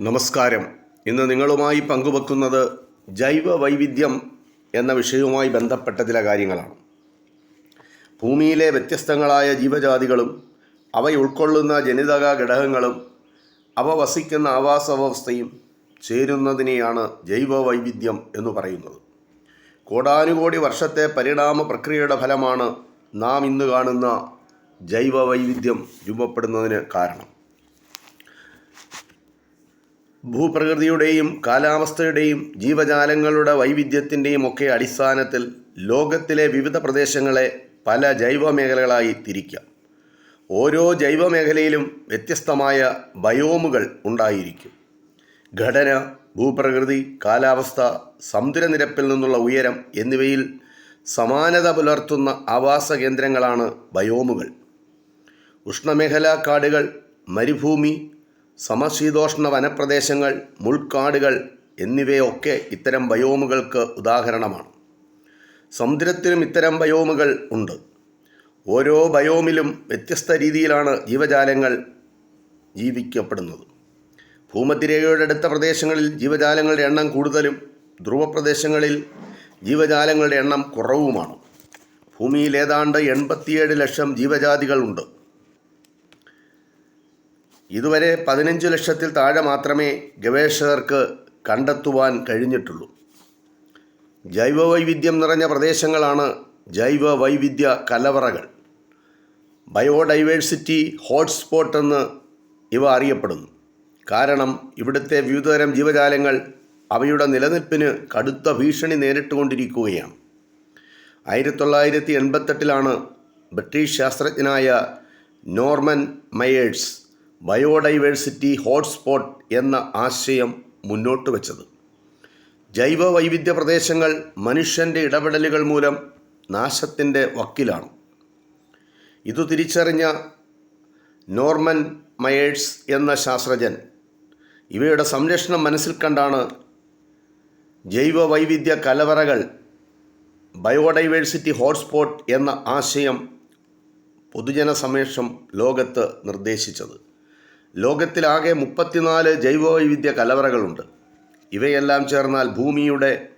നമസ്കാരം. ഇന്ന് നിങ്ങളുമായി പങ്കുവെക്കുന്നത് ജൈവ വൈവിധ്യം എന്ന വിഷയവുമായി ബന്ധപ്പെട്ട ചില കാര്യങ്ങളാണ്. ഭൂമിയിലെ വ്യത്യസ്തങ്ങളായ ജീവജാതികളും അവ ഉൾക്കൊള്ളുന്ന ജനിതക ഘടകങ്ങളും അവ വസിക്കുന്ന ആവാസ വ്യവസ്ഥയും ചേരുന്നതിനെയാണ് ജൈവ വൈവിധ്യം എന്ന് പറയുന്നത്. കോടാനുകോടി വർഷത്തെ പരിണാമ പ്രക്രിയയുടെ ഫലമാണ് നാം ഇന്ന് കാണുന്ന ജൈവ വൈവിധ്യം രൂപപ്പെടുന്നതിന് കാരണം. ഭൂപ്രകൃതിയുടെയും കാലാവസ്ഥയുടെയും ജീവജാലങ്ങളുടെ വൈവിധ്യത്തിന്റെയും ഒക്കെ അടിസ്ഥാനത്തിൽ ലോകത്തിലെ വിവിധ പ്രദേശങ്ങളെ പല ജൈവമേഖലകളായി തിരിക്കാം. ഓരോ ജൈവമേഖലയിലും വ്യത്യസ്തമായ ബയോമുകൾ ഉണ്ടായിരിക്കും. ഘടന ഭൂപ്രകൃതി കാലാവസ്ഥ സമുദ്രനിരപ്പിൽ നിന്നുള്ള ഉയരം എന്നിവയിൽ സമാനത പുലർത്തുന്ന ആവാസ കേന്ദ്രങ്ങളാണ് ബയോമുകൾ. ഉഷ്ണമേഖലാ കാടുകൾ മരുഭൂമി സമശീതോഷ്ണ വനപ്രദേശങ്ങൾ മുൾക്കാടുകൾ എന്നിവയൊക്കെ ഇത്തരം ബയോമുകൾക്ക് ഉദാഹരണമാണ്. സമുദ്രത്തിലും ഇത്തരം ബയോമുകൾ ഉണ്ട്. ഓരോ ബയോമിലും വ്യത്യസ്ത രീതിയിലാണ് ജീവജാലങ്ങൾ ജീവിക്കപ്പെടുന്നത്. ഭൂമധ്യരേഖയുടെ അടുത്ത പ്രദേശങ്ങളിൽ ജീവജാലങ്ങളുടെ എണ്ണം കൂടുതലും ധ്രുവപ്രദേശങ്ങളിൽ ജീവജാലങ്ങളുടെ എണ്ണം കുറവുമാണ്. ഭൂമിയിൽ ഏതാണ്ട് എൺപത്തിയേഴ് ലക്ഷം ജീവജാതികളുണ്ട് ഇതുവരെ പതിനഞ്ച് ലക്ഷത്തിൽ താഴെ മാത്രമേ ഗവേഷകർക്ക് കണ്ടെത്തുവാൻ കഴിഞ്ഞിട്ടുള്ളൂ. ജൈവവൈവിധ്യം നിറഞ്ഞ പ്രദേശങ്ങളാണ് ജൈവ വൈവിധ്യ കലവറകൾ. ബയോഡൈവേഴ്സിറ്റി ഹോട്ട്സ്പോട്ട് എന്ന് ഇവ അറിയപ്പെടുന്നു. കാരണം ഇവിടുത്തെ വിവിധതരം ജീവജാലങ്ങൾ അവയുടെ നിലനിൽപ്പിന് കടുത്ത ഭീഷണി നേരിട്ടുകൊണ്ടിരിക്കുകയാണ്. ആയിരത്തി തൊള്ളായിരത്തി എൺപത്തെട്ടിലാണ് ബ്രിട്ടീഷ് ശാസ്ത്രജ്ഞനായ നോർമൻ മയേഴ്സ് ബയോഡൈവേഴ്സിറ്റി ഹോട്ട്സ്പോട്ട് എന്ന ആശയം മുന്നോട്ട് വച്ചത്. ജൈവ വൈവിധ്യ പ്രദേശങ്ങൾ മനുഷ്യന്റെ ഇടപെടലുകൾ മൂലം നാശത്തിന്റെ വക്കിലാണ്. ഇതു തിരിച്ചറിഞ്ഞ നോർമൻ മയേഴ്സ് എന്ന ശാസ്ത്രജ്ഞൻ ഇവയുടെ സംരക്ഷണം മനസ്സിൽ കണ്ടാണ് ജൈവ വൈവിധ്യ കലവറകൾ ബയോഡൈവേഴ്സിറ്റി ഹോട്ട്സ്പോട്ട് എന്ന ആശയം പൊതുജന സമേഷം ലോകത്ത് നിർദ്ദേശിച്ചത്. ലോകത്തിലാകെ മുപ്പത്തിനാല് ജൈവവൈവിധ്യ കലവറകളുണ്ട്. ഇവയെല്ലാം ചേർന്നാൽ ഭൂമിയുടെ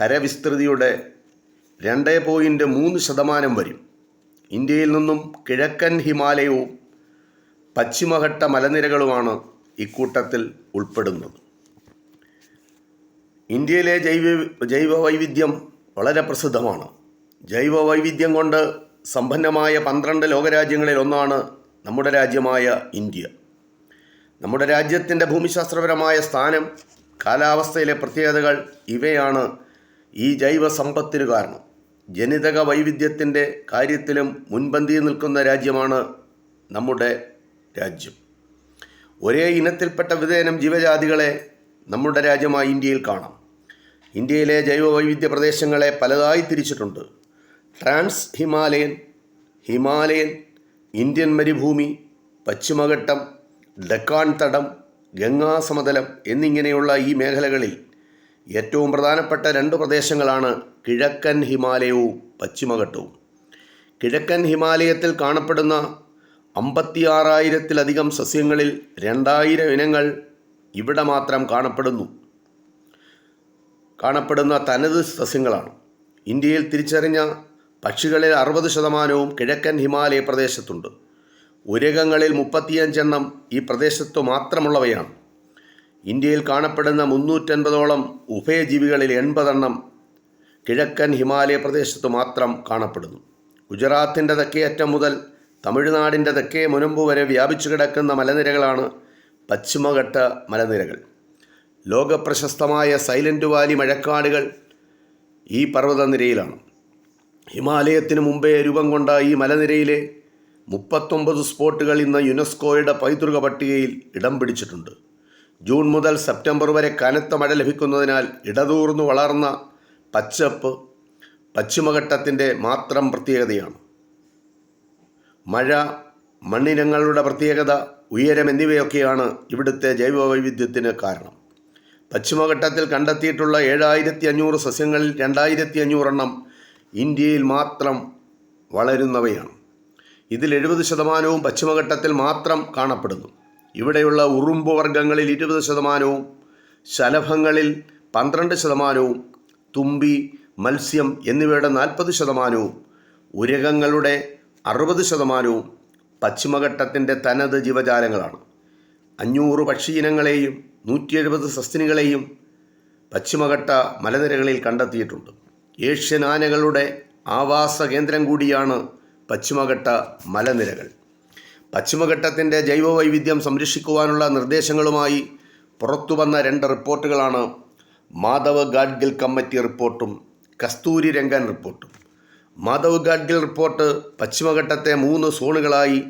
കരവിസ്തൃതിയുടെ രണ്ട് പോയിന്റ് മൂന്ന് ശതമാനം വരും. ഇന്ത്യയിൽ നിന്നും കിഴക്കൻ ഹിമാലയവും പശ്ചിമഘട്ട മലനിരകളുമാണ് ഇക്കൂട്ടത്തിൽ ഉൾപ്പെടുന്നത്. ഇന്ത്യയിലെ ജൈവ ജൈവവൈവിധ്യം വളരെ പ്രസിദ്ധമാണ്. ജൈവവൈവിധ്യം കൊണ്ട് സമ്പന്നമായ പന്ത്രണ്ട് ലോകരാജ്യങ്ങളിൽ ഒന്നാണ് നമ്മുടെ രാജ്യമായ ഇന്ത്യ. നമ്മുടെ രാജ്യത്തിന്റെ ഭൂമിശാസ്ത്രപരമായ സ്ഥാനം കാലാവസ്ഥയിലെ പ്രത്യേകതകൾ ഇവയാണ് ഈ ജൈവ സമ്പത്തിന് കാരണം. ജനിതക വൈവിധ്യത്തിന്റെ കാര്യത്തിലും മുൻപന്തിയിൽ നിൽക്കുന്ന രാജ്യമാണ് നമ്മുടെ രാജ്യം. ഒരേ ഇനത്തിൽപ്പെട്ട വിധേനം ജീവജാതികളെ നമ്മുടെ രാജ്യമായ ഇന്ത്യയിൽ കാണാം. ഇന്ത്യയിലെ ജൈവ വൈവിധ്യ പ്രദേശങ്ങളെ പലതായി തിരിച്ചിട്ടുണ്ട്. ട്രാൻസ് ഹിമാലയൻ ഹിമാലയൻ ഇന്ത്യൻ മരുഭൂമി പശ്ചിമഘട്ടം ഡക്കാൻ തടം ഗംഗാസമതലം എന്നിങ്ങനെയുള്ള ഈ മേഖലകളിൽ ഏറ്റവും പ്രധാനപ്പെട്ട രണ്ട് പ്രദേശങ്ങളാണ് കിഴക്കൻ ഹിമാലയവും പശ്ചിമഘട്ടവും. കിഴക്കൻ ഹിമാലയത്തിൽ കാണപ്പെടുന്ന അമ്പത്തിയാറായിരത്തിലധികം സസ്യങ്ങളിൽ രണ്ടായിരം ഇനങ്ങൾ ഇവിടെ മാത്രം കാണപ്പെടുന്നു. കാണപ്പെടുന്ന തനത് സസ്യങ്ങളാണ്. ഇന്ത്യയിൽ തിരിച്ചറിഞ്ഞ പക്ഷികളിൽ അറുപത് ശതമാനവും കിഴക്കൻ ഹിമാലയ പ്രദേശത്തുണ്ട്. ഉരകങ്ങളിൽ മുപ്പത്തിയഞ്ചെണ്ണം ഈ പ്രദേശത്തു മാത്രമുള്ളവയാണ്. ഇന്ത്യയിൽ കാണപ്പെടുന്ന മുന്നൂറ്റൻപതോളം ഉഭയജീവികളിൽ എൺപതെണ്ണം കിഴക്കൻ ഹിമാലയ പ്രദേശത്ത് മാത്രം കാണപ്പെടുന്നു. ഗുജറാത്തിന്റെ തെക്കേയറ്റം മുതൽ തമിഴ്നാടിന്റെ തെക്കേ മുനമ്പ് വരെ വ്യാപിച്ചു കിടക്കുന്ന മലനിരകളാണ് പശ്ചിമഘട്ട മലനിരകൾ. ലോകപ്രശസ്തമായ സൈലന്റ് വാലി മഴക്കാടുകൾ ഈ പർവതനിരയിലാണ്. ഹിമാലയത്തിന് മുമ്പേ രൂപം കൊണ്ട ഈ മലനിരയിലെ മുപ്പത്തൊമ്പത് സ്പോട്ടുകൾ ഇന്ന് യുനെസ്കോയുടെ പൈതൃക പട്ടികയിൽ ഇടം പിടിച്ചിട്ടുണ്ട്. ജൂൺ മുതൽ സെപ്റ്റംബർ വരെ കനത്ത മഴ ലഭിക്കുന്നതിനാൽ ഇടതൂർന്നു വളർന്ന പച്ചപ്പ് പശ്ചിമഘട്ടത്തിന്റെ മാത്രം പ്രത്യേകതയാണ്. മഴ മണ്ണിനങ്ങളുടെ പ്രത്യേകത ഉയരം എന്നിവയൊക്കെയാണ് ഇവിടുത്തെ ജൈവവൈവിധ്യത്തിന് കാരണം. പശ്ചിമഘട്ടത്തിൽ കണ്ടെത്തിയിട്ടുള്ള ഏഴായിരത്തി അഞ്ഞൂറ് സസ്യങ്ങളിൽ രണ്ടായിരത്തി അഞ്ഞൂറെണ്ണം ഇന്ത്യയിൽ മാത്രം വളരുന്നവയാണ്. ഇതിൽ എഴുപത് ശതമാനവും പശ്ചിമഘട്ടത്തിൽ മാത്രം കാണപ്പെടുന്നു. ഇവിടെയുള്ള ഉറുമ്പ് വർഗങ്ങളിൽ ഇരുപത് ശതമാനവും ശലഭങ്ങളിൽ പന്ത്രണ്ട് ശതമാനവും തുമ്പി മത്സ്യം എന്നിവയുടെ നാൽപ്പത് ശതമാനവും ഉരകങ്ങളുടെ അറുപത് ശതമാനവും പശ്ചിമഘട്ടത്തിന്റെ തനത് ജീവജാലങ്ങളാണ്. അഞ്ഞൂറ് പക്ഷി ഇനങ്ങളെയും നൂറ്റി എഴുപത് സസ്തിനികളെയും പശ്ചിമഘട്ട മലനിരകളിൽ കണ്ടെത്തിയിട്ടുണ്ട്. ഏഷ്യൻ ആനകളുടെ ആവാസ കേന്ദ്രം കൂടിയാണ് പശ്ചിമഘട്ട മലനിരകൾ. പശ്ചിമഘട്ടത്തിന്റെ ജൈവവൈവിധ്യം സംരക്ഷിക്കുവാനുള്ള നിർദ്ദേശങ്ങളുമായി പുറത്തുവന്ന രണ്ട് റിപ്പോർട്ടുകളാണ് മാധവ് ഗാഡ്ഗിൽ കമ്മിറ്റി റിപ്പോർട്ടും കസ്തൂരി രംഗൻ റിപ്പോർട്ടും. മാധവ് ഗാഡ്ഗിൽ റിപ്പോർട്ട് പശ്ചിമഘട്ടത്തെ മൂന്ന് സോണുകളായി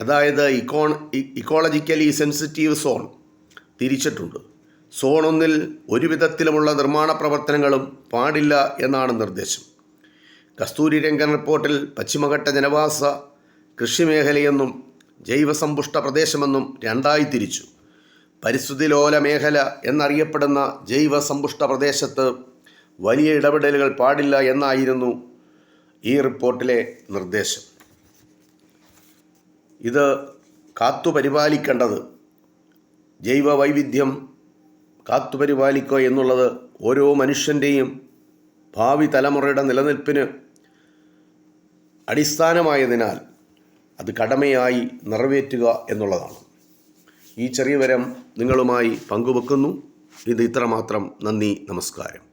അതായത് ഇക്കോൺ ഇക്കോളജിക്കലി സെൻസിറ്റീവ് സോൺ തിരിച്ചിട്ടുണ്ട്. സോൺ ഒന്നിൽ ഒരു വിധത്തിലുമുള്ള നിർമ്മാണ പ്രവർത്തനങ്ങളും പാടില്ല എന്നാണ് നിർദ്ദേശം. കസ്തൂരി രംഗൻ റിപ്പോർട്ടിൽ പശ്ചിമഘട്ട ജനവാസ കൃഷിമേഖലയെന്നും ജൈവസമ്പുഷ്ട പ്രദേശമെന്നും രണ്ടായി തിരിച്ചു. പരിസ്ഥിതി ലോല മേഖല എന്നറിയപ്പെടുന്ന ജൈവസമ്പുഷ്ട പ്രദേശത്ത് വലിയ ഇടപെടലുകൾ പാടില്ല എന്നായിരുന്നു ഈ റിപ്പോർട്ടിലെ നിർദ്ദേശം. ഇത് കാത്തുപരിപാലിക്കേണ്ടത് ജൈവ വൈവിധ്യം കാത്തുപരിപാലിക്കുക എന്നുള്ളത് ഓരോ മനുഷ്യന്റെയും ഭാവി തലമുറയുടെ നിലനിൽപ്പിന് അടിസ്ഥാനമായതിനാൽ അത് കടമയായി നിറവേറ്റുക എന്നുള്ളതാണ്. ഈ ചെറിയ വരം നിങ്ങളുമായി പങ്കുവെക്കുന്നു. ഇത് ഇത്രമാത്രം. നന്ദി നമസ്കാരം.